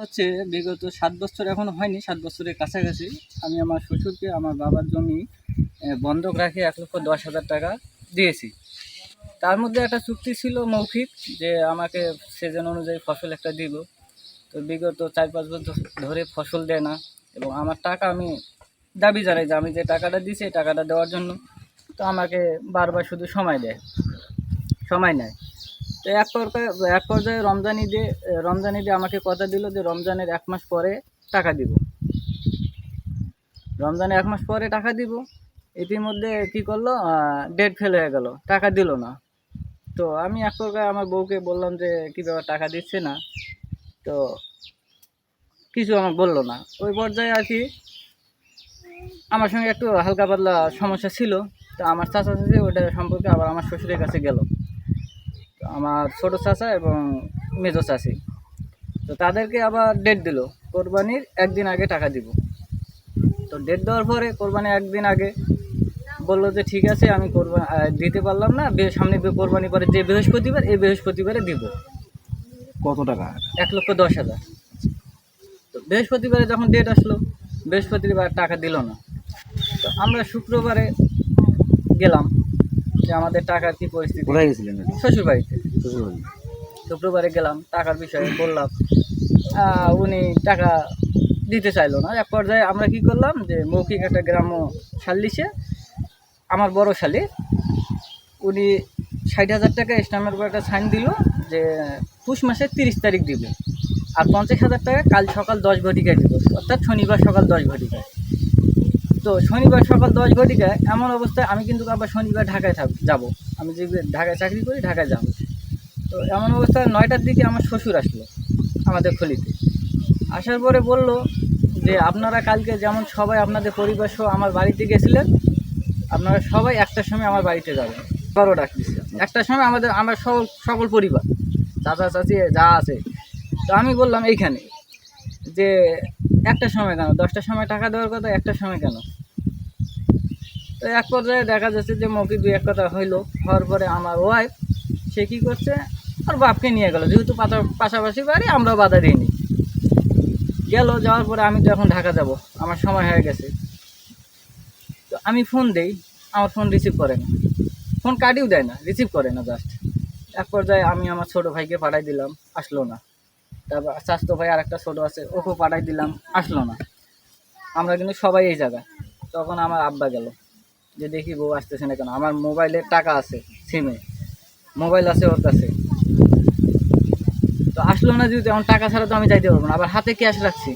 হচ্ছে বিগত সাত বছর এখনও হয়নি, সাত বছরের কাছাকাছি। আমি আমার শ্বশুরকে, আমার বাবার জমি বন্ধক রাখে এক লক্ষ দশ হাজার টাকা দিয়েছি। তার মধ্যে একটা চুক্তি ছিল মৌখিক, যে আমাকে সেজন অনুযায়ী ফসল একটা দিব। তো বিগত চার পাঁচ বছর ধরে ফসল দেয় না, এবং আমার টাকা আমি দাবি জানাই যে আমি যে টাকাটা দিছি এই টাকাটা দেওয়ার জন্য। তো আমাকে বারবার শুধু সময় দেয়। সময় নেয়। তো এক পর্যায়ে এক পর্যায়ে রমজান ঈদে রমজান ঈদে আমাকে কথা দিল যে রমজানের এক মাস পরে টাকা দিব। রমজানে এক মাস পরে টাকা দিব। ইতিমধ্যে কি করল? ডেট ফেল হয়ে গেল। টাকা দিল না। তো আমি এক প্রকার আমার বউকে বললাম যে, কী ব্যাপার, টাকা দিচ্ছে না? তো কিছু আমাকে বলল না। ওই পর্যায়ে আর কি আমার সঙ্গে একটু হালকা পাতলা সমস্যা ছিল। তো আমার চাচা চাচি ওটা সম্পর্কে আবার আমার শ্বশুরের কাছে গেল। আমার ছোটো চাচা এবং মেজো চাচি। তো তাদেরকে আবার ডেট দিল কোরবানির একদিন আগে টাকা দিব। তো ডেট দেওয়ার পরে কোরবানি একদিন আগে বলল যে ঠিক আছে আমি কোরবানি দিতে পারলাম না সামনে কোরবানি পরে যে বৃহস্পতিবার এই বৃহস্পতিবারে দিব। কত টাকা? এক লক্ষ দশ হাজার। তো বৃহস্পতিবারে যখন ডেট আসলো বৃহস্পতিবার টাকা দিল না। তো আমরা শুক্রবারে গেলাম। যে আমাদের টাকার কি পরিস্থিতি? কোথায় গেছিলেন এটা? শ্বশুরবাড়িতে। শ্বশুরবাড়ি। শুক্রবারে গেলাম টাকার বিষয়ে বললাম। উনি টাকা দিতে চাইলো না। এক পর্যায়ে আমরা কি করলাম যে মৌখিক একটা গ্রাম্য সাল্লিশে আমার বড় শালি উনি ষাট হাজার টাকা স্টাম্পের উপর একটা সাইন দিল যে পুষ মাসের তিরিশ তারিখ দিব। আর পঞ্চাশ হাজার টাকা কাল সকাল দশ ঘটিকায় দিব। অর্থাৎ শনিবার সকাল দশ ঘটিকায়। তো শনিবার সকাল দশ ঘটিকায় এমন অবস্থায় আমি কিন্তু আবার শনিবার ঢাকায় থাক, যাব। আমি যে ঢাকায় চাকরি করি, ঢাকায় যাব। তো এমন অবস্থায় নয়টার দিকে আমার শ্বশুর আসলো আমাদের খলিতে। আসার পরে বলল যে, আপনারা কালকে যেমন সবাই আপনাদের পরিবার সহ আমার বাড়িতে গেছিলেন, আপনারা সবাই একটার সময় আমার বাড়িতে যাবেন। বারো ডাক দিচ্ছে একটার সময় আমাদের, আমার সকল সকল পরিবার, চাচা, চাচি, যা আছে। তো আমি বললাম, এইখানে, যে একটার সময় কেন? দশটার সময় টাকা দেওয়ার কথা একটার সময় কেন? তো এক পর্যায়ে দেখা যাচ্ছে যে মৌখিক দুই এক কথা হইল। হওয়ার পরে আমার ওয়াইফ সে কী করছে? আর বাপকে নিয়ে গেল। যেহেতু পাশাপাশি বাড়ি, আমরাও বাধা দিইনি। গেল, যাওয়ার পরে আমি তো এখন ঢাকা যাব। আমার সময় হয়ে গেছে। তো আমি ফোন দেই, আমার ফোন রিসিভ করে না। ফোন কাটিও দেয় না রিসিভ করে না জাস্ট এক পর্যায়ে আমি আমার ছোটো ভাইকে পাঠাই দিলাম, আসলো না। তারপর স্বাস্থ্য ভাই আর একটা ছোটো আছে, ওকেও পাঠাই দিলাম, আসলো না। আমরা কিন্তু সবাই এই জায়গায়। তখন আমার আব্বা গেল। যে দেখি বউ আসতেছে না কেন? আমার মোবাইলে টাকা আছে সিমে মোবাইল আছে, ওর কাছে। তো আসলো না যেহেতু, এখন টাকা ছাড়া তো আমি যাইতে পারব না। আবার হাতে ক্যাশ রাখছি।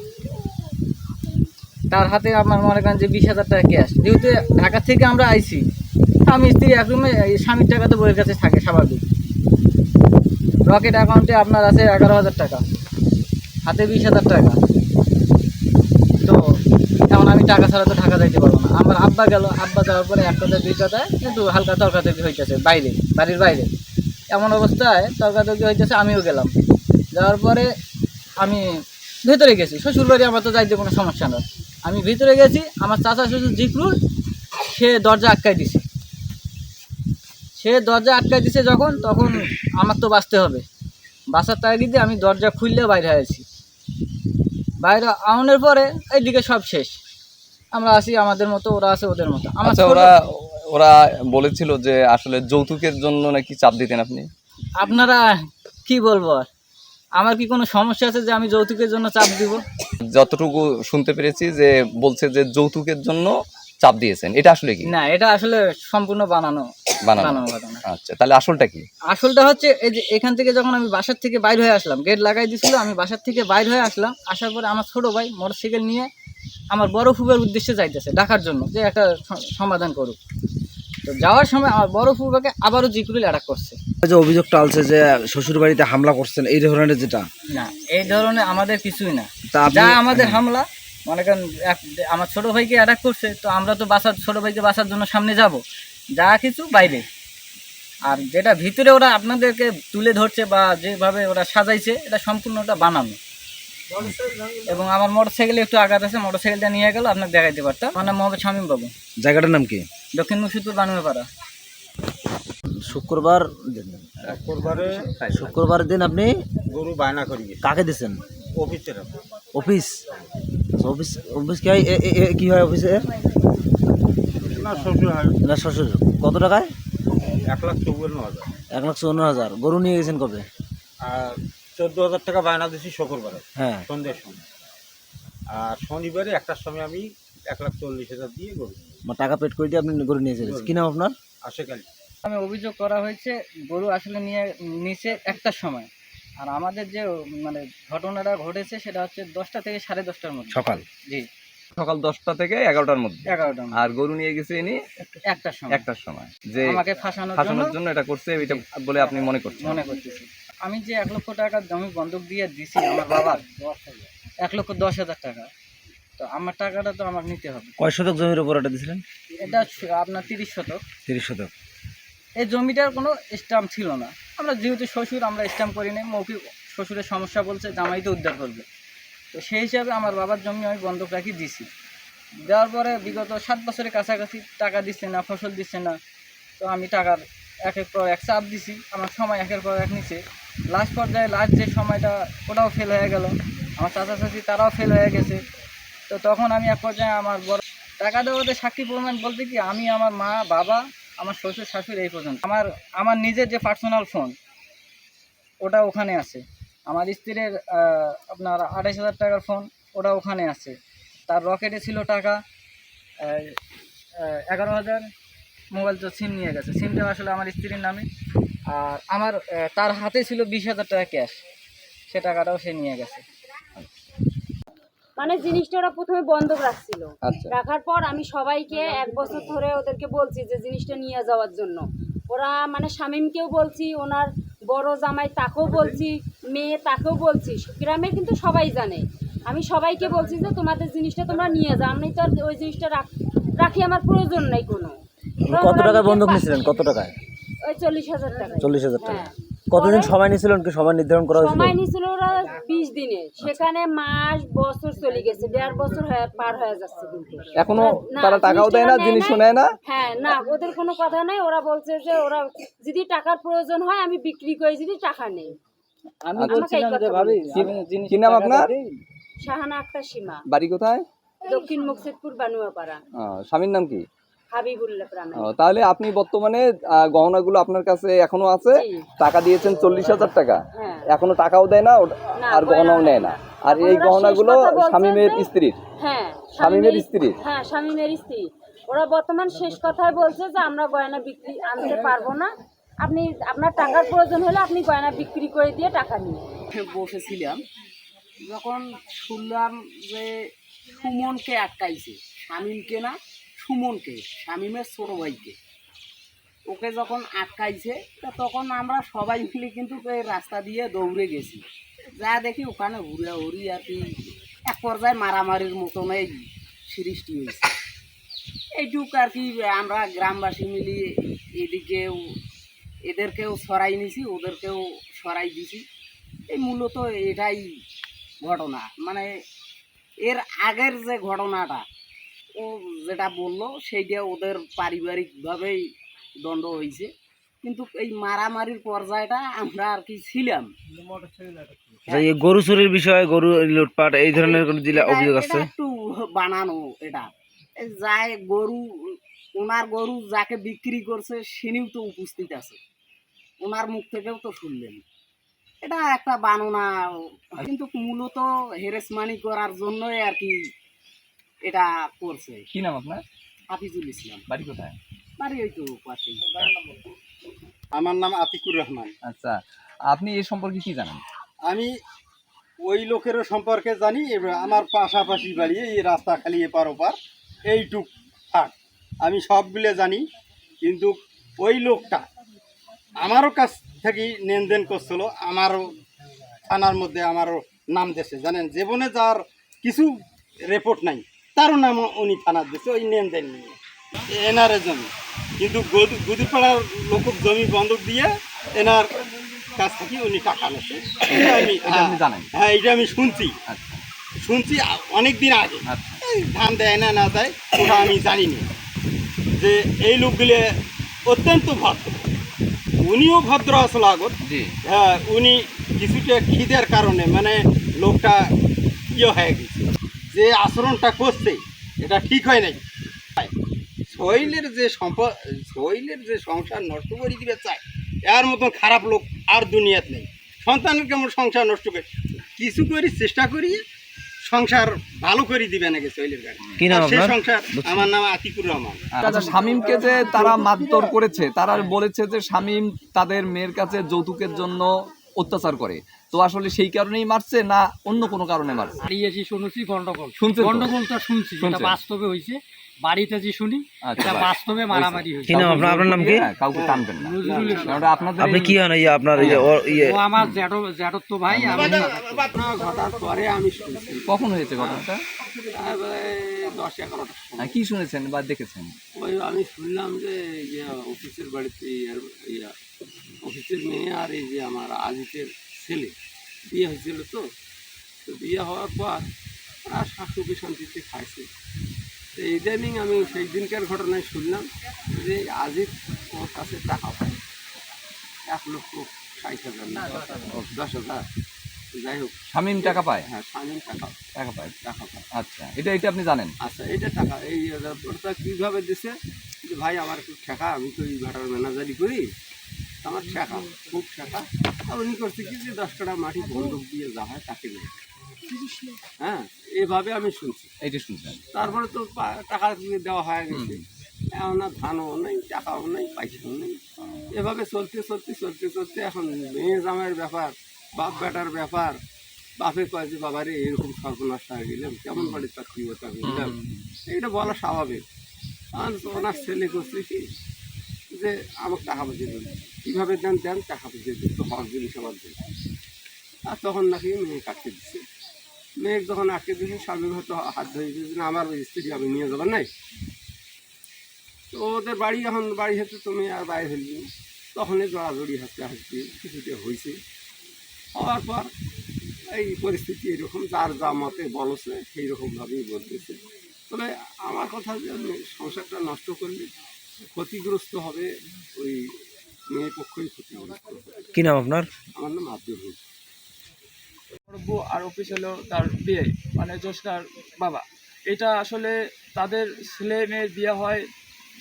তার হাতে আমার মনে করেন যে বিশ হাজার টাকা ক্যাশ যেহেতু ঢাকা থেকে আমরা আইছি আমি স্ত্রী এক রুমে এই স্বামীর টাকা তো বইয়ের কাছে থাকে স্বাভাবিক। রকেট অ্যাকাউন্টে আপনার আছে এগারো হাজার টাকা। হাতে বিশ হাজার টাকা। আমি টাকা ছাড়া তো ঢাকা যাইতে পারব না। আমার আব্বা গেল, আব্বা যাওয়ার পরে এক কথা দুই কথায় কিন্তু হালকা তর্কাতর্কি হইতেছে বাইরে, বাড়ির বাইরে। এমন অবস্থায় তর্কাতর্কি হইতেছে, আমিও গেলাম। যাওয়ার পরে আমি ভেতরে গেছি। শ্বশুর বাড়ি আমার তো যাইতে কোনো সমস্যা না। আমি ভিতরে গেছি, আমার চাচা শ্বশুর জিকরুল সে দরজা আটকাই দিছে। সে দরজা আটকাই দিছে যখন, তখন আমার তো বাঁচতে হবে। বাসার তাগিদে আমি দরজা খুললে বাইরে হয়েছি বাইরে আউনের পরে এইদিকে সব শেষ। আমরা আসি আমাদের মতো ওরা আছে ওদের মতো। আচ্ছা ওরা ওরা বলেছিল যে আসলে যৌতুকের জন্য নাকি চাপ দিতেন আপনি? আপনারা কি বলব আর? আমার কি কোনো সমস্যা আছে যে আমি যৌতুকের জন্য চাপ দিব? যতটুকু শুনতে পেরেছি যে বলছে যে যৌতুকের জন্য চাপ দিয়েছেন এটা আসলে কি? না এটা আসলে সম্পূর্ণ বানানো বানানো। বানানো আচ্ছা তাহলে আসলটা কি? আসলটা হচ্ছে এই যে এখান থেকে যখন আমি বাসার থেকে বাইর হয়ে আসলাম গেট লাগাই দিছিল আমি বাসার থেকে বাইর হয়ে আসলাম আসার পরে আমার ছোট ভাই মোটরসাইকেল নিয়ে আমার বড় ফুবের উদ্দেশ্যে যাইতেছে ডাকার জন্য যে একটা সমাধান করুক। তো যাওয়ার সময় আমার বড় ফুবাকে আবারও জিকুরিল অ্যাটাক করছে। যে অভিযোগটা আলছে যে শ্বশুর বাড়িতে হামলা করছেন এই ধরনের যেটা? না এই ধরনের আমাদের কিছুই না। যা আমাদের হামলা মনে করেন আমার ছোট ভাইকে অ্যাটাক করছে তো আমরা তো বাসার ছোট ভাইকে বাসার জন্য সামনে যাব। যা কিছু বাইরে। আর যেটা ভিতরে ওরা আপনাদেরকে তুলে ধরছে বা যেভাবে ওরা সাজাইছে এটা সম্পূর্ণটা বানানো। এবং আমার মোটর সাইকেলে একটু আঘাত আছে মোটর সাইকেলটা নিয়ে গেল আপনাকে দেখাইতে পারতাম। আমার নাম মোহাম্মদ শামীম বাবু। জায়গাটার নাম কি? দক্ষিণ মুর্শিদপুর বানুয়াপাড়া। শুক্রবার শুক্রবারে শুক্রবার দিন আপনি গরু বায়না করি। কাকে দিছেন অফিসের অফিস? অফিস অফিস কি হয়? এ- এ- এ- কি হয় অফিসে? না শ্বশুর হয়। না শ্বশুর। কত টাকায়? এক লাখ চৌবন্ন হাজার। এক লাখ চুয়ান্ন হাজার। গরু নিয়ে গেছেন কবে? আর চোদ্দ হাজার টাকা বায়না শুক্রবারে হ্যাঁ। সন্ধ্যের সময়। আর শনিবারে একটার সময় আমি এক লাখ চল্লিশ হাজার দিয়ে গরু মানে টাকা পেড করে দিয়ে আপনি গরু নিয়ে চলেছেন। কি নাম আপনার? আশেকালি আমি অভিযোগ করা হয়েছে গরু আসলে নিয়ে নিচে একটার সময়। আর আমাদের যে মানে ঘটনাটা ঘটেছে সেটা হচ্ছে দশটা থেকে সাড়ে দশটার মধ্যে। সকাল? জি। সকাল দশটা থেকে এগারোটার মধ্যে? এগারোটার মধ্যে। আর গরু নিয়ে গেছে ইনি একটার সময়। একটার সময়। যে আমাকে ফাঁসানোর জন্য ফাঁসানোর জন্য এটা করছে এটা বলে আপনি মনে করছেন। মনে করতেছি। আমি যে এক লক্ষ টাকা জমি বন্ধক দিয়ে দিছি আমার বাবার এক লক্ষ দশ হাজার টাকা। তো আমার টাকাটা তো আমার নিতে হবে। কয় শতক জমির উপর এটা দিয়েছিলেন এটা আপনার তিরিশ শতক। তিরিশ শতক। এই জমিটার কোনো স্টাম্প ছিল না। আমরা যেহেতু শ্বশুর আমরা স্টাম্প করি নাই। মৌখিক শ্বশুরের সমস্যা বলছে জামাইতে উদ্ধার করবে। তো সেই হিসাবে আমার বাবার জমি আমি বন্ধক রাখি দিছি। দেওয়ার পরে বিগত সাত বছরের কাছাকাছি টাকা দিচ্ছে না ফসল দিচ্ছে না। তো আমি টাকার একের পর এক চাপ দিছি। আমার সময় একের পর এক নিচে লাস্ট পর্যায়ে লাস্ট যে সময়টা, ওটাও ফেল হয়ে গেল। আমার চাচা চাচি তারাও ফেল হয়ে গেছে। তো তখন আমি এক পর্যায়ে আমার বড় টাকা দেওয়াতে সাক্ষী প্রমাণ বলতে কি, আমি আমার মা, বাবা, আমার শ্বশুর, শাশুড়ি এই পর্যন্ত। আমার আমার নিজের যে পার্সোনাল ফোন ওটা ওখানে আছে। আমার স্ত্রীর আপনার আড়াইশ হাজার টাকার ফোন ওটা ওখানে আছে। তার রকেটে ছিল টাকা এগারো হাজার। মোবাইল তো সিম নিয়ে গেছে। সিমটা আসলে আমার স্ত্রীর নামে। আর আমার তার হাতে ছিল বিশ হাজার টাকা ক্যাশ। সে টাকাটাও সে নিয়ে গেছে। মানে জিনিসটা ওরা প্রথমে বন্ধক রাখছিল। আচ্ছা। রাখার পর আমি সবাইকে এক বছর ধরে ওদেরকে বলছি যে জিনিসটা নিয়ে যাওয়ার জন্য। ওরা মানে শামীমকেও বলছি ওনার বড় জামাই তাকেও বলছি মেয়ে তাকেও বলছি। গ্রামে কিন্তু সবাই জানে। আমি সবাইকে বলছি যে তোমাদের জিনিসটা তোমরা নিয়ে যাও। আমি তো আর ওই জিনিসটা রাখ- রাখি আমার প্রয়োজন নাই কোনো। কত টাকা বন্ধক নিয়েছিলেন? কত টাকায়? ওই চল্লিশ হাজার টাকা। চল্লিশ হাজার টাকা। হ্যাঁ। কতদিন সময় নিয়েছিলেন কি সময় নির্ধারণ করা হয়েছিল? সময় নিয়েছিল ওরা বিশ দিনে। সেখানে মাস বছর চলে গেছে। দেড় বছর হয়ে পার হয়ে যাচ্ছে কিন্তু। এখনও তারা টাকাও দেয় না জিনিসও নেয় না? হ্যাঁ না ওদের কোনো কথা নাই। ওরা বলছে যে ওরা যদি টাকার প্রয়োজন হয় আমি বিক্রি করে যদি টাকা নেই। আমি বলছিলাম যে ভাবি কি নাম আপনার? শাহানা আক্তার সীমা। বাড়ি কোথায়? দক্ষিণ মুকসিদপুর বানুয়াপাড়া। স্বামীর নাম কি? তাহলে আপনি বর্তমানে গহনাগুলো আপনার কাছে এখনও আছে? টাকা দিয়েছেন চল্লিশ হাজার টাকা। হ্যাঁ। এখনও টাকাও দেয় না আর গহনাও নেয় না। আর এই গহনাগুলো স্বামীমের স্ত্রীর। হ্যাঁ স্বামীমের স্ত্রীর? হ্যাঁ স্বামীমের স্ত্রী। ওরা বর্তমান শেষ কথায় বলছে যে আমরা গয়না বিক্রি আনতে পারব না। আপনি আপনার টাকার প্রয়োজন হলে আপনি গয়না বিক্রি করে দিয়ে টাকা নিন। বসেছিলাম যখন শুনলাম যে সুমনকে আটকাইছে শামিমকে না সুমনকে, শামিমের ছোটো ভাইকে। ওকে যখন আটকাইছে, তা তখন আমরা সবাই মিলে কিন্তু রাস্তা দিয়ে দৌড়ে গেছি। যা দেখি ওখানে ঘুরে উড়ি আর কি, এক পর্যায়ে মারামারির মতনই সৃষ্টি হয়েছে। এইটুক আর কি আমরা গ্রামবাসী মিলিয়ে এদিকেও এদেরকেও সরাই নিছি, ওদেরকেও সরাই দিছি। এই মূলত এটাই ঘটনা। মানে এর আগের যে ঘটনাটা ও যেটা বলল সেইটা ওদের পারিবারিকভাবেই দণ্ড হয়েছে কিন্তু এই মারামারির পর্যায়টা আমরা আর কি ছিলাম। গরু চুরির বিষয়ে গরু লুটপাট এই ধরনের কোনো জেলা অভিযোগ আছে? একটু বানানো এটা। এই যায় গরু ওনার গরু যাকে বিক্রি করছে সেনিও তো উপস্থিত আছে। ওনার মুখ থেকেও তো শুনলেন। এটা একটা বাননা। কিন্তু মূলত হেরেসমানি করার জন্যই আর কি এটা করছে কি নাম আপনার? হাফিজুল ইসলাম। বাড়ি কোথায়? বাড়ি ওই তো পাশেই। আমার নাম আতিকুর রহমান। আচ্ছা আপনি এই সম্পর্কে কি জানেন? আমি ওই লোকেরও সম্পর্কে জানি এবার আমার পাশাপাশি বাড়ি এই রাস্তা খালি এপার ওপার এইটুক থাক। আমি সবগুলো জানি কিন্তু ওই লোকটা আমারও কাছ থেকে লেনদেন করছিল আমারও থানার মধ্যে আমারও নাম দেশে জানেন জীবনে যার কিছু রেপোর্ট নাই। তারও নাম উনি থানার দেশে ওই লেনদেন নিয়ে। এনারে জমি। কিন্তু গদু- গুদিপাড়ার লোক জমি বন্ধক দিয়ে এনার কাছ থেকে উনি টাকা নেছে আমি হ্যাঁ এটা আমি শুনছি। আচ্ছা। শুনছি অনেক দিন আগে। আচ্ছা। ধান দেয় না না দেয় ওটা আমি জানি না যে এই লোকগুলো অত্যন্ত ভদ্র। উনিও ভদ্র আসলে আগত। হ্যাঁ উনি কিছুটা খিদের কারণে মানে লোকটা ইয়ে হয়ে গেছে। যে আচরণটা করছে এটা ঠিক হয় নাই। শৈলের যে সম্পদ শৈলের যে সংসার নষ্ট করে দিবে চায় এর মতন খারাপ লোক আর দুনিয়াত নেই। সন্তানের কেমন সংসার নষ্ট করে কিছু করি চেষ্টা করি সংসার ভালো করে দিবে নাকি শৈলের গাড়ি। কি নাম সে আপনার? সংসার আমার নাম আতিকুর রহমান। আচ্ছা শামীমকে যে তারা মারধর করেছে তারা বলেছে যে শামীম তাদের মেয়ের কাছে যৌতুকের জন্য অত্যাচার করে। তো আসলে সেই কারণেই মারছে না অন্য কোনো কারণে মারছে? শুনেছি গন্ডগোল। শুনছেন গন্ডগোলটা শুনছি বাস্তবে হয়েছে। বাড়িতে যে শুনি আচ্ছা, এটা বাস্তবে মারামারি হয়েছে। আপনার আপনার নাম কি? হ্যাঁ, কাউকে টানবেন না। কারণ আপনাদের আপনি কি হন? আপনার এই যে ওর ইয়ে ও আমার জ্যাঠো ভাই আমি ঘটার পরে আমি শুনছি। কখন হয়েছে ঘটনাটা? দশ এগারোটার সময়। হ্যাঁ, কি শুনেছেন বা দেখেছেন? ওই আমি শুনলাম যে ইয়ে অফিসের বাড়িতে ইয়া অফিসের মেয়ে আর এই যে আমার আজিতের ছেলে। বিয়ে হয়েছিল তো। তো বিয়ে হওয়ার পর আর শাশুড়ি শান্তিতে খাইছে। তো ইদানিং আমি সেই দিনকার ঘটনায় শুনলাম যে আজিত ওর কাছে টাকা পায়। এক লক্ষ ষাট হাজার না দশ হাজার। যাই হোক। শামীম টাকা পায়? হ্যাঁ স্বামী টাকা। টাকা পায়? টাকা পায়। আচ্ছা এটা এটা আপনি জানেন? আচ্ছা এটা টাকা। এই কীভাবে দিছে? যে ভাই আমার একটু ঠেকা আমি তো এই ভাটার ম্যানেজারি করি। আমার ঠেকা খুব ঠেকা আর উনি করছে কি যে দশ টাকা মাটি বন্ধক দিয়ে যা হয় তাকে হ্যাঁ এভাবে আমি শুনছি। এইটা শুনছেন? তারপরে তো টাকা দিয়ে দেওয়া হয়ে গেছে। এখন না ধানও নেই টাকাও নেই পয়সাও নেই। এভাবে চলতে চলতে চলতে চলতে এখন মেয়ে জামাইয়ের ব্যাপার বাপ বেটার ব্যাপার। বাপে কয় যে বাবারে এরকম সর্বনাশ হয়ে গেলাম কেমন বাড়ি তার কৃপতা হইলাম এটা বলা স্বাভাবিক। আর ওনার ছেলে করছে কি যে আমার টাকা দেন কীভাবে দেন দেন বুঝিয়ে দেন তো হক জিনিস আমার দেন। আর তখন নাকি মেয়ে কাটতে দিচ্ছে মেয়ে যখন আটকে দিয়েছে স্বামী হয়তো হাত ধরে দিয়েছে না, আমার স্ত্রী আমি নিয়ে যাবার নাই। তো ওদের বাড়ি যখন বাড়ি হচ্ছে তুমি আর বাইরে ফেলবি। তখনই জড়াজড়ি হাসতে হাসতে কিছুতে হয়েছে হওয়ার পর এই পরিস্থিতি এরকম, যার যা মতে বলছে সেই রকমভাবেই বলতেছে। তবে আমার কথা যে, সংসারটা নষ্ট করলে ক্ষতিগ্রস্ত হবে ওই মেয়ে পক্ষই ক্ষতিগ্রস্ত কি নাম আপনার? আমার নাম আব্দুল হুক বউ আর অফিস হলো তার বিয়ে মানে জ্যোৎস্নার বাবা। এটা আসলে তাদের ছেলে মেয়ের বিয়ে হয়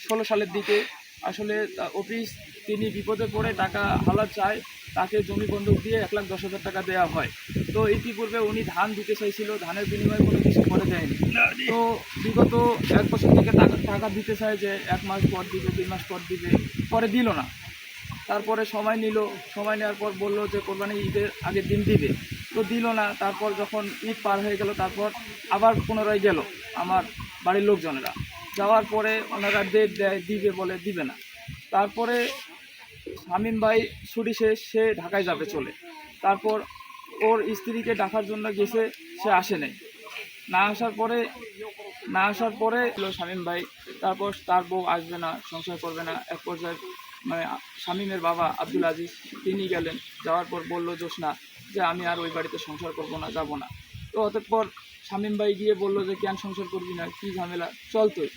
ষোলো সালের দিকে। আসলে অফিস তিনি বিপদে পড়ে টাকা হালাত চায় তাকে জমি বন্ধক দিয়ে এক লাখ দশ হাজার টাকা দেওয়া হয়। তো ইতিপূর্বে উনি ধান দিতে চাইছিল ধানের বিনিময়ে কোনো কিছু করে দেয়নি। তো বিগত এক বছর থেকে টাকা টাকা দিতে চায় যে এক মাস পর দিবে দুই মাস পর দিবে পরে দিল না। তারপরে সময় নিল, সময় নেওয়ার পর বলল যে, কোরবানি ঈদের আগের দিন দিবে। তো দিল না, তারপর যখন ঈদ পার হয়ে গেল, তারপর আবার পুনরায় গেল আমার বাড়ির লোকজনেরা। যাওয়ার পরে ওনারা ডেট দেয় দিবে বলে দিবে না। তারপরে শামীম ভাই ছুটি শেষ, সে ঢাকায় যাবে চলে। তারপর ওর স্ত্রীকে ডাকার জন্য গেছে, সে আসে নাই। না আসার পরে, না আসার পরে শামীম ভাই। তারপর তার বউ আসবে না, সংসার করবে না, এক পর্যায়ে মানে শামীমের বাবা আব্দুল আজিজ, তিনি গেলেন। যাওয়ার পর বলল, জোসনা, যে আমি আর ওই বাড়িতে সংসার করব না, যাব না। তো অতঃপর শামীম ভাই গিয়ে বলল যে, কেন সংসার করবি না? কী ঝামেলা? চলতোই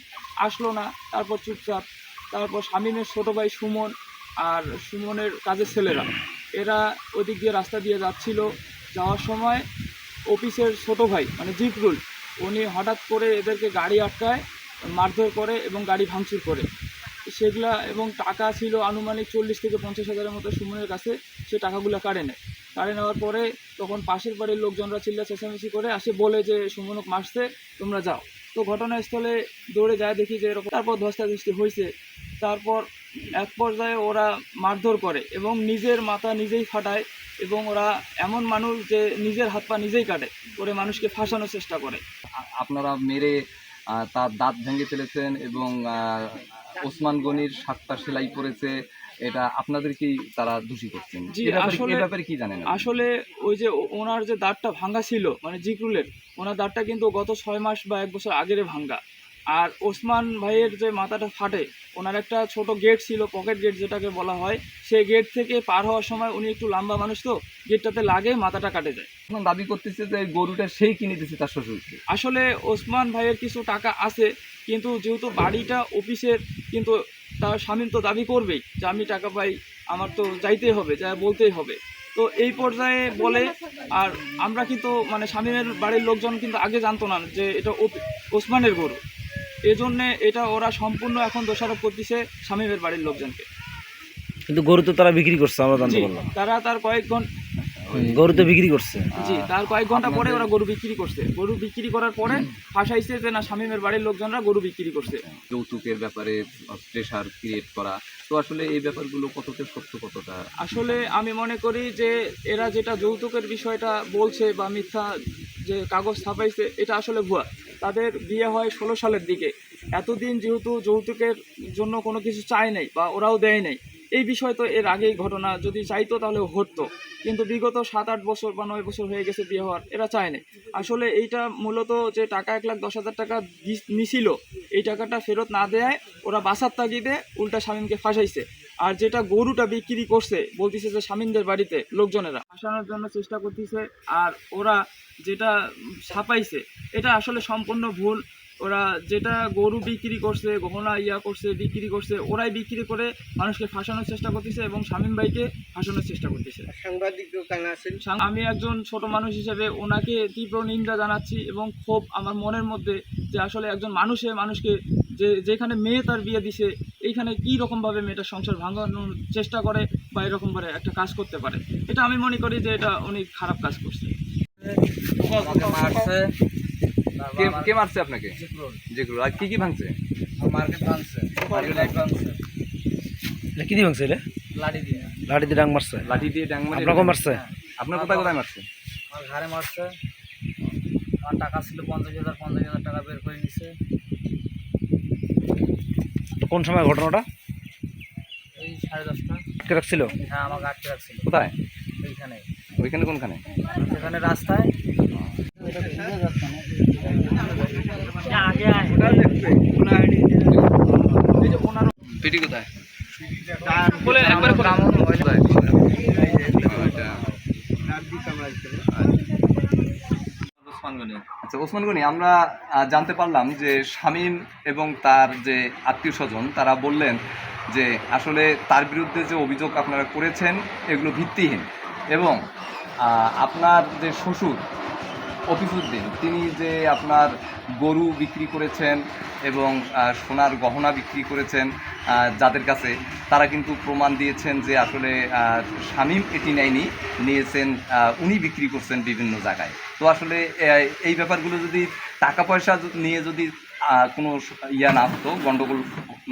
আসলো না, তারপর চুপচাপ, তারপর শামীমের ছোটো ভাই সুমন আর সুমনের কাজের ছেলেরা। এরা ওদিক দিয়ে রাস্তা দিয়ে যাচ্ছিল। যাওয়ার সময় অফিসের ছোটো ভাই মানে জিফরুল, উনি হঠাৎ করে এদেরকে গাড়ি আটকায়, মারধর করে এবং গাড়ি ভাঙচুর করে। সেগুলা এবং টাকা ছিল আনুমানিক চল্লিশ থেকে পঞ্চাশ হাজারের মতো সুমনের কাছে, সে টাকাগুলো কাড়ে নেয় কাড়ে নেওয়ার পরে তখন পাশের বাড়ির লোকজনরা চিল্লা চেঁচামেচি করে আসে, বলে যে, সুমনক মারছে, তোমরা যাও। তো ঘটনাস্থলে দৌড়ে যায়, দেখি যে এরকম তারপর ধস্তাধস্তি হয়েছে তারপর এক পর্যায়ে ওরা মারধর করে এবং নিজের মাথা নিজেই ফাটায় এবং ওরা এমন মানুষ যে, নিজের হাত পা নিজেই কাটে, করে মানুষকে ফাঁসানোর চেষ্টা করে। আপনারা মেরে তার দাঁত ভেঙে ফেলেছেন এবং ওসমান গনির সাতটা সেলাই পড়েছে এটা আপনাদেরকেই তারা দোষী করছেন। আসলে- ব্যাপারে কি জানেন আসলে ওই যে ওনার যে দাঁতটা ভাঙ্গা ছিল মানে জিক্রুলের ওনার দাঁতটা কিন্তু গত ছয় মাস বা এক বছর আগের ভাঙ্গা। আর ওসমান ভাইয়ের যে মাথাটা ফাটে ওনার একটা ছোট গেট ছিল পকেট গেট যেটাকে বলা হয় সেই গেট থেকে পার হওয়ার সময় উনি একটু লম্বা মানুষ তো গেটটাতে লাগে মাথাটা কাটে যায়। এখন দাবি করতেছে যে গরুটা সেই কিনে দিচ্ছে তার শ্বশুরকে। আসলে ওসমান ভাইয়ের কিছু টাকা আছে কিন্তু যেহেতু বাড়িটা অফিসের কিন্তু তার স্বামী তো দাবি করবেই যে আমি টাকা পাই আমার তো যাইতেই হবে যা বলতেই হবে। তো এই পর্যায়ে বলে আর আমরা কিন্তু মানে শামীমের বাড়ির লোকজন কিন্তু আগে জানতো না যে এটা ওসমানের গরু। এজন্যে এটা ওরা সম্পূর্ণ এখন দোষারোপ করতেছে শামীমের বাড়ির লোকজনকে। কিন্তু গরু তো তারা বিক্রি করছে আমরা জানতে পারলাম। তারা তার কয়েক ঘণ্টা গরু তো বিক্রি করছে। জি তার কয়েক ঘণ্টা পরে ওরা গরু বিক্রি করছে। গরু বিক্রি করার পরে ফাঁসাইছে যে না শামীমের বাড়ির লোকজনরা গরু বিক্রি করছে। যৌতুকের ব্যাপারে প্রেশার ক্রিয়েট করা। তো আসলে এই ব্যাপারগুলো কতটা সত্য কতটা আসলে আমি মনে করি যে এরা যেটা যৌতুকের বিষয়টা বলছে বা মিথ্যা যে কাগজ ছাপাইছে এটা আসলে ভুয়া। তাদের বিয়ে হয় ষোলো সালের দিকে। এতদিন যেহেতু যৌতুকের জন্য কোনো কিছু চায় নাই বা ওরাও দেয় নাই। এই বিষয় তো এর আগেই ঘটনা। যদি চাইতো তাহলে ঘটতো কিন্তু বিগত সাত আট বছর বা নয় বছর হয়ে গেছে বিয়ে হওয়ার, এরা চায়নি আসলে এইটা মূলত যে টাকা এক লাখ দশ হাজার টাকা নিছিল এই টাকাটা ফেরত না দেয় ওরা বাসার তাগিদে উল্টা স্বামীকে ফাঁসাইছে। আর যেটা গরুটা বিক্রি করছে, বলতেছে যে স্বামীনদের বাড়িতে লোকজনেরা। ফাঁসানোর জন্য চেষ্টা করতেছে, আর ওরা যেটা ছাপাইছে, এটা আসলে সম্পূর্ণ ভুল। ওরা যেটা গরু বিক্রি করছে গহনা ইয়া করছে বিক্রি করছে ওরাই বিক্রি করে মানুষকে ফাঁসানোর চেষ্টা করতেছে এবং শামীম ভাইকে ফাঁসানোর চেষ্টা করতেছে। আমি একজন ছোট মানুষ হিসেবে ওনাকে তীব্র নিন্দা জানাচ্ছি এবং ক্ষোভ আমার মনের মধ্যে যে আসলে একজন মানুষে মানুষকে যে যেখানে মেয়ে তার বিয়ে দিছে এইখানে কী রকমভাবে মেয়েটার সংসার ভাঙানোর চেষ্টা করে বা এরকমভাবে একটা কাজ করতে পারে। এটা আমি মনে করি যে এটা উনি খারাপ কাজ করছে। আমাকে মারছে কে কে মারছে আপনাকে? যেগুলো আর কি কি ভাঙছে? মার্কেট ভাঙছে। মার্কেট ভাঙছে। এটা কি দিয়ে ভাঙছে এটা? লাঠি দিয়ে। লাঠি দিয়ে ডাং মারছে? লাঠি দিয়ে ডাং মারে আপনাকে মারছে? আপনার কোথায় কোথায় মারছে? আমার ঘাড়ে মারছে। আমার টাকা ছিল পঞ্চাশ হাজার পঞ্চাশ হাজার টাকা বের করে নিছে। কোন সময় ঘটনাটা? এই সাড়ে দশটা। আটকে রাখছিল হ্যাঁ আমাকে আটকে রাখছিল কোথায়? এইখানে ওইখানে কোনখানে? সেখানে রাস্তায়। পেটি কোথায়? বলে একবার কোথায়? আচ্ছা। ওসমান গনি আমরা জানতে পারলাম যে শামীম এবং তার যে আত্মীয় স্বজন তারা বললেন যে আসলে তার বিরুদ্ধে যে অভিযোগ আপনারা করেছেন এগুলো ভিত্তিহীন। এবং আপনার যে শ্বশুর অফিসুদ্দিন তিনি যে আপনার গরু বিক্রি করেছেন এবং সোনার গহনা বিক্রি করেছেন যাদের কাছে তারা কিন্তু প্রমাণ দিয়েছেন যে আসলে শামীম এটি নেয়নি নিয়েছেন উনি বিক্রি করছেন বিভিন্ন জায়গায়। তো আসলে এই ব্যাপারগুলো যদি টাকা পয়সা নিয়ে যদি কোনো ইয়া না হতো গন্ডগোল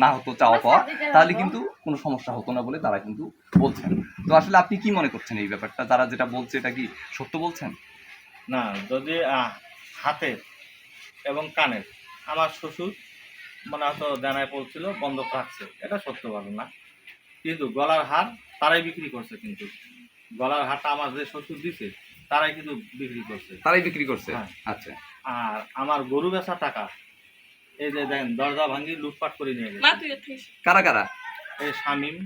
না হতো চাওয়া পাওয়া তাহলে কিন্তু কোনো সমস্যা হতো না বলে তারা কিন্তু বলছেন। তো আসলে আপনি কি মনে করছেন এই ব্যাপারটা? তারা যেটা বলছে এটা কি সত্য বলছেন? না যদি হাতের এবং কানের আমার শ্বশুর মানে হয়তো দেনায় পড়ছিল বন্ধ রাখছে এটা সত্য ভালো না। কিন্তু গলার হার তারাই বিক্রি করছে কিন্তু। গলার হারটা আমার যে শ্বশুর দিছে তারাই কিন্তু বিক্রি করছে। তারাই বিক্রি করছে? হ্যাঁ। আচ্ছা। আর আমার গরু বেচা টাকা এই যে দেখেন দরজা ভাঙি লুটপাট করে নিয়ে গেছে। কারা কারা? এই শামিম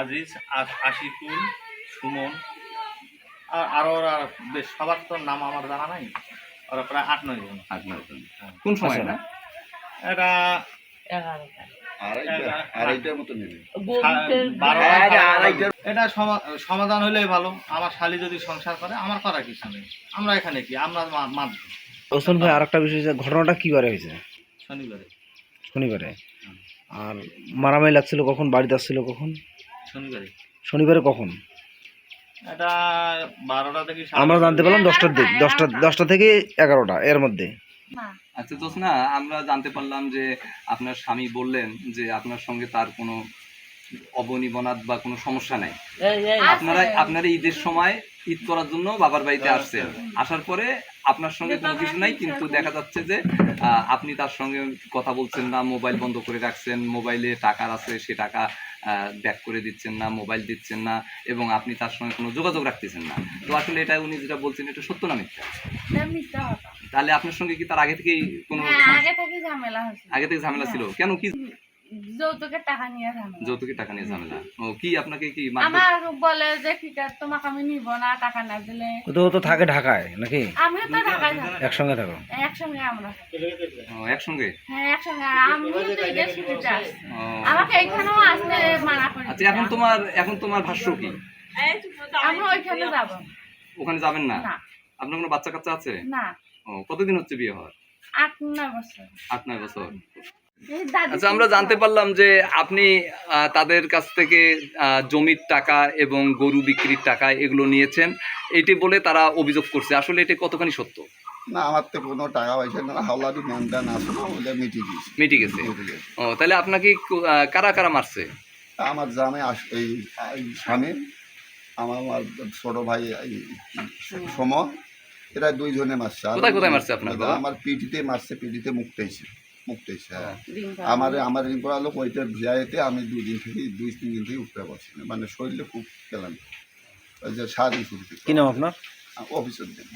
আজিজ আশিকুল সুমন আর আরও ওরা বেশ সবার তো নাম আমার জানা নাই। ওরা প্রায় আট নয় জন। আট নয় জন। কোন সময় না এটা? সা- বারোটা- এটা সমা- সমাধান হলেই ভালো। আমার শালি যদি সংসার করে আমার করা কি সামনে আমরা এখানে কি? আমরা মা- মাধ্যম ওসমান ভাই আর একটা বিষয় যে ঘটনাটা কিবারে হয়েছে? শনিবারে। শনিবারে? আর মারামারি লাগছিল কখন? বাড়িতে আসছিল কখন? শনিবারে। শনিবারে কখন এটা বারোটা থেকে সাড়ে আমরা জানতে পারলাম দশটার দিক দশটা দশটা থেকে এগারোটা এর মধ্যে। আচ্ছা দোষ না আমরা জানতে পারলাম যে আপনার স্বামী বললেন যে আপনার সঙ্গে তার কোনো অবনিবনাত বা কোনো সমস্যা নাই। আপনারা আপনারা ঈদের সময় ঈদ করার জন্য বাবার বাড়িতে আসছেন। আসার পরে আপনার সঙ্গে কোনো কিছু নাই কিন্তু দেখা যাচ্ছে যে আহ, আপনি তার সঙ্গে কথা বলছেন না মোবাইল বন্ধ করে রাখছেন মোবাইলে টাকা আছে সে টাকা ব্যাক করে দিচ্ছেন না মোবাইল দিচ্ছেন না এবং আপনি তার সঙ্গে কোনো যোগাযোগ রাখতেছেন না। তো আসলে এটা উনি যেটা বলছেন এটা সত্য না মিথ্যা? তাহলে আপনার সঙ্গে কি তার আগে থেকেই কোনো হ্যাঁ আগে থেকে ঝামেলা ছিল? কেন কি? যৌতুকের টাকা নিয়ে ঝামেলা। যৌতুকের টাকা নিয়ে ঝামেলা। ও কি আপনাকে কি আমার বলে যে ঠিক আছে তোমাকে আমি নিব না টাকা না দিলে। তো তো থাকে ঢাকায় নাকি? আমিও তো ঢাকায় থাকি। একসঙ্গে থাকো? একসঙ্গে আমরা ও, একসঙ্গে? হ্যাঁ একসঙ্গে। আমিও তো ও, আমাকে এখানেও আসতে মানা করে আচ্ছা এখন তোমার এখন তোমার ভাষ্য কি? আমরা ওইখানে যাব। ওখানে যাবেন না? না। আপনার কোনো বাচ্চা কাচ্চা আছে? না। ও কতদিন হচ্ছে বিয়ে হওয়ার? আট নয় বছর। আট নয় বছর। এই আচ্ছা আমরা জানতে পারলাম যে আপনি তাদের কাছ থেকে জমির টাকা এবং গরু বিক্রির টাকা এগুলো নিয়েছেন। এটি বলে তারা অভিযোগ করছে। আসলে এটি কতখানি সত্য? না আমার তো কোনো টাকা পয়সা না ওটা মিটে গেছে। মিটে গেছে ও তাহলে আপনাকে কারা কারা মারছে? আমার জামে আস এই স্বামী আমার আমার ছোট ভাই এই সম এরা দুইজনে মারছে। কোথায় কোথায় মারছে আপনার? আমার পিঠিতে মারছে পিঠিতে মুক্তেছে মুক্তেছে হ্যাঁ। আমার আমার রিম্পর করা লোক ওইটার ভিয়াইতে আমি দুই দিন থেকে দুই তিন দিন থেকে উঠতে পারছি না। মানে শরীরে খুব গেলাম ওই যে সারাদিন শুরু কি নাম আপনার? অফিসের দিন